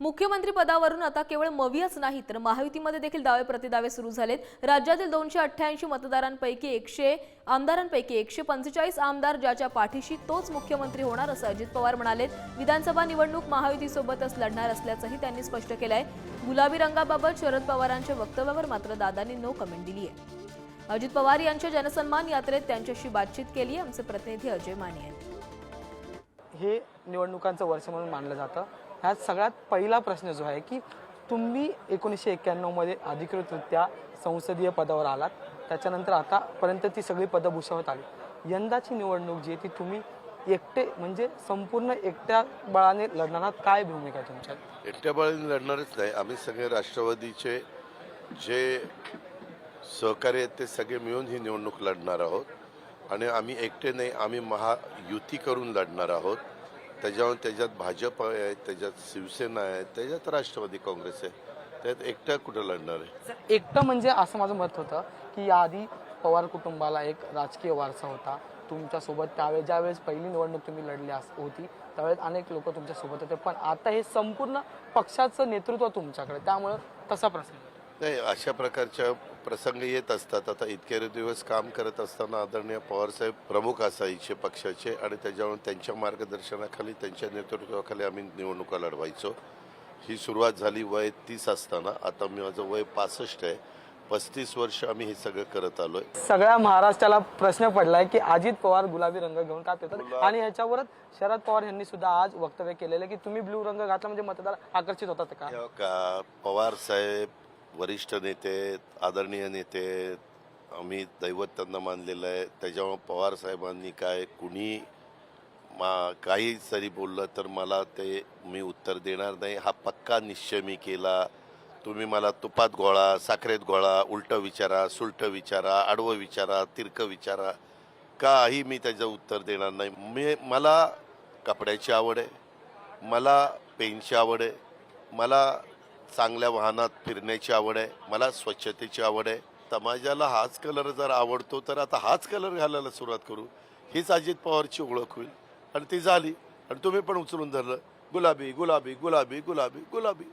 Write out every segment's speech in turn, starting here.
मुख्यमंत्री पदावरून आता केवळ मवियाच नाही तर महायुतीमध्ये देखील दावे प्रतिदावे सुरू झालेत. राज्यातील दोनशे अठ्ठ्याऐंशी मतदारांपैकी एकशे आमदारांपैकी एकशे पंचेचाळीस आमदार ज्याच्या पाठीशी तोच मुख्यमंत्री होणार असं अजित पवार म्हणाले विधानसभा निवडणूक महायुतीसोबतच लढणार असल्याचंही त्यांनी स्पष्ट केलंय. गुलाबी रंगाबाबत शरद पवारांच्या वक्तव्यावर मात्र दादांनी नो कमेंट दिली आहे अजित पवार यांच्या जनसन्मान यात्रेत त्यांच्याशी बातचीत केली आमचे प्रतिनिधी अजय माने आहेत हे निवडणुकांचं वर्ष म्हणून मानलं जातं. हा सगळ्यात पहिला प्रश्न जो आहे की तुम्ही एकोणीसशे एक्क्याण्णवमध्ये अधिकृतरित्या संसदीय पदावर आलात. त्याच्यानंतर आतापर्यंत ती सगळी पदं भूषवत आली. यंदाची निवडणूक जी आहे ती तुम्ही एकटे म्हणजे संपूर्ण एकट्या बळाने लढणार काय भूमिका आहे तुमच्यात? एकट्या बळाने लढणारच नाही. आम्ही सगळे राष्ट्रवादीचे जे सहकार्य आहेत ते सगळे मिळून ही निवडणूक लढणार आहोत. आणि आम्ही एकटे नाही आम्ही महायुती करून लढणार आहोत. त्याच्यावर त्याच्यात भाजप आहे त्याच्यात शिवसेना आहे त्याच्यात राष्ट्रवादी काँग्रेस आहे. त्यात एकट्या कुठं लढणार आहे? एकटं म्हणजे असं माझं मत होतं की याआधी पवार कुटुंबाला एक राजकीय वारसा होता. तुमच्यासोबत त्यावेळेस ज्यावेळेस पहिली निवडणूक तुम्ही लढली अस होती त्यावेळेस अनेक लोक तुमच्यासोबत होते. पण आता हे संपूर्ण पक्षाचं नेतृत्व तुमच्याकडे त्यामुळं तसा प्रश्न नाही अशा प्रकारच्या प्रसंग येत असतात. आता इतके दिवस काम करत असताना आदरणीय पवारसाहेब प्रमुख असायचे पक्षाचे आणि त्याच्यावर त्यांच्या मार्गदर्शनाखाली त्यांच्या नेतृत्वाखाली आम्ही निवडणुका लढवायचो. ही सुरुवात झाली वय तीस असताना. आता मी माझं वय पासष्ट आहे. पस्तीस वर्ष आम्ही हे सगळं करत आलोय. सगळ्या महाराष्ट्राला प्रश्न पडलाय की अजित पवार गुलाबी रंग घेऊन का येतात आणि ह्याच्यावरच शरद पवार यांनी सुद्धा आज वक्तव्य केलेलं की तुम्ही ब्लू रंग घातला म्हणजे मतदार आकर्षित होतात का? का? पवार साहेब वरिष्ठ नेते आहेत, आदरणीय नेते आहेत. आम्ही दैवत त्यांना मानलेलं आहे. त्याच्यामुळं पवार साहेबांनी काय कुणी मा काही जरी बोललं तर मला ते मी उत्तर देणार नाही. हा पक्का निश्चय मी केला. तुम्ही मला तुपात गोळा साखरेत गोळा उलटं विचारा सुलटं विचारा आडवं विचारा तिरकं विचारा. काही मी त्याचं उत्तर देणार नाही. मी मला कपड्याची आवड आहे. मला पेनची आवड आहे. मला चांगल्या वाहनात फिरण्याची आवड आहे मला स्वच्छतेची आवड आहे. समाजाला हाच कलर जर आवडतो तर आता हाच कलर घालायला सुरुवात करू. हीच अजित पवारची ओळख होईल. आणि ती झाली. आणि तुम्ही पण उचलून धरलं. गुलाबी गुलाबी गुलाबी गुलाबी गुलाबी.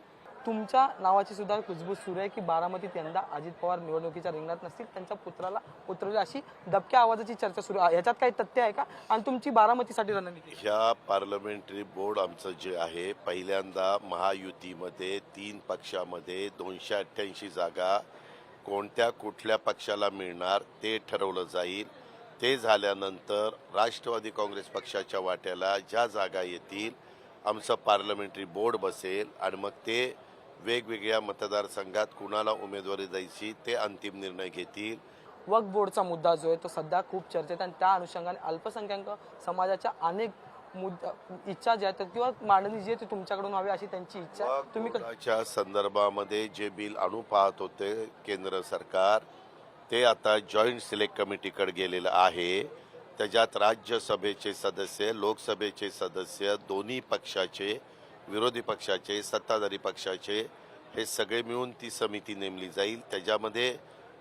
तुमच्या नावाची सुद्धा कुजबूज सुरू आहे की बारामतीत यंदा अजित पवार निवडणुकीच्या रिंगणात नसतील? त्यांच्या पुत्राला उतरवले अशी दबक्या आवाजाची चर्चा सुरू आहे. ह्याच्यात काही तथ्य आहे का? आणि तुमची बारामतीसाठी रणनीती ह्या पार्लमेंटरी बोर्ड आमचं जे आहे पहिल्यांदा महायुतीमध्ये तीन पक्षामध्ये दोनशे अठ्ठ्याऐंशी जागा कोणत्या कुठल्या पक्षाला मिळणार ते ठरवलं जाईल. ते झाल्यानंतर राष्ट्रवादी काँग्रेस पक्षाच्या वाट्याला ज्या जागा येतील आमचं पार्लमेंटरी बोर्ड बसेल आणि मग ते वेगवेगळ्या मतदारसंघात कुणाला उमेदवारी द्यायची ते अंतिम निर्णय घेतील वक्फ बोर्डचा मुद्दा जो आहे तो सध्या खूप चर्चेत आणि त्या अनुषंगाने अल्पसंख्याक समाजाच्या अनेक मुद्दा इच्छा ज्या आहेत किंवा मांडणी जी आहे ती तुमच्याकडून व्हावी अशी त्यांची इच्छा. तुम्ही च्या संदर्भामध्ये जे बिल आणू पाहत होते केंद्र सरकार ते आता जॉईंट सिलेक्ट कमिटीकडे गेलेलं आहे त्याच्यात राज्यसभेचे सदस्य लोकसभेचे सदस्य दोन्ही पक्षाचे विरोधी पक्षाचे सत्ताधारी पक्षाचे हे सगळे मिळून ती समिती नेमली जाईल. त्याच्यामध्ये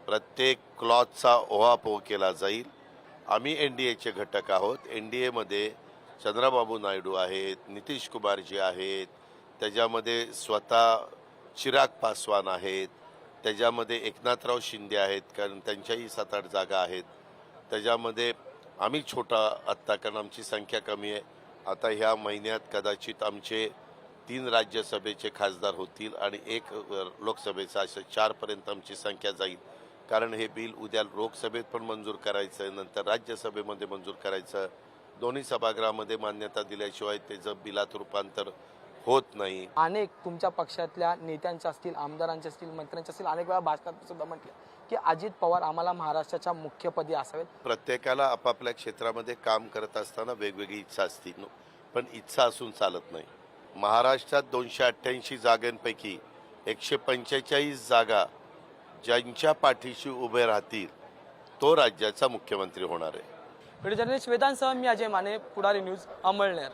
प्रत्येक क्लॉथचा ओहापोह केला जाईल. आम्ही एन डी एचे घटक आहोत. एन डी एमध्ये चंद्राबाबू नायडू आहेत नितीश कुमारजी आहेत त्याच्यामध्ये स्वतः चिराग पासवान आहेत त्याच्यामध्ये एकनाथराव शिंदे आहेत कारण त्यांच्याही सात आठ जागा आहेत. त्याच्यामध्ये आम्ही छोटा आत्ता कारण आमची संख्या कमी आहे. आता ह्या महिन्यात कदाचित आमचे तीन राज्यसभेचे खासदार होतील आणि एक लोकसभेचा असं चारपर्यंत आमची संख्या जाईल. कारण हे बिल उद्या लोकसभेत पण मंजूर करायचं आहे नंतर राज्यसभेमध्ये मंजूर करायचं. दोन्ही सभागृहामध्ये मान्यता दिल्याशिवाय त्याचं बिलात रूपांतर होत नाही. अनेक तुमच्या पक्षातल्या नेत्यांच्या असतील आमदारांच्या असतील मंत्र्यांच्या असतील अनेक वेळा भाषणात सुद्धा म्हटलं की अजित पवार आम्हाला महाराष्ट्राच्या मुख्यपदी असावेत. प्रत्येकाला आपापल्या क्षेत्रामध्ये काम करत असताना वेगवेगळी इच्छा असते पण इच्छा असून चालत नाही. महाराष्ट्रात दोनशे अठ्ठ्याऐंशी जागांपैकी एकशे पंचेचाळीस जागा ज्यांच्या पाठीशी उभे राहतील तो राज्याचा मुख्यमंत्री होणार आहे. व्हिडिओ जर्नलिस्ट वेदांसह मी अजय माने पुढारी न्यूज अमळनेर.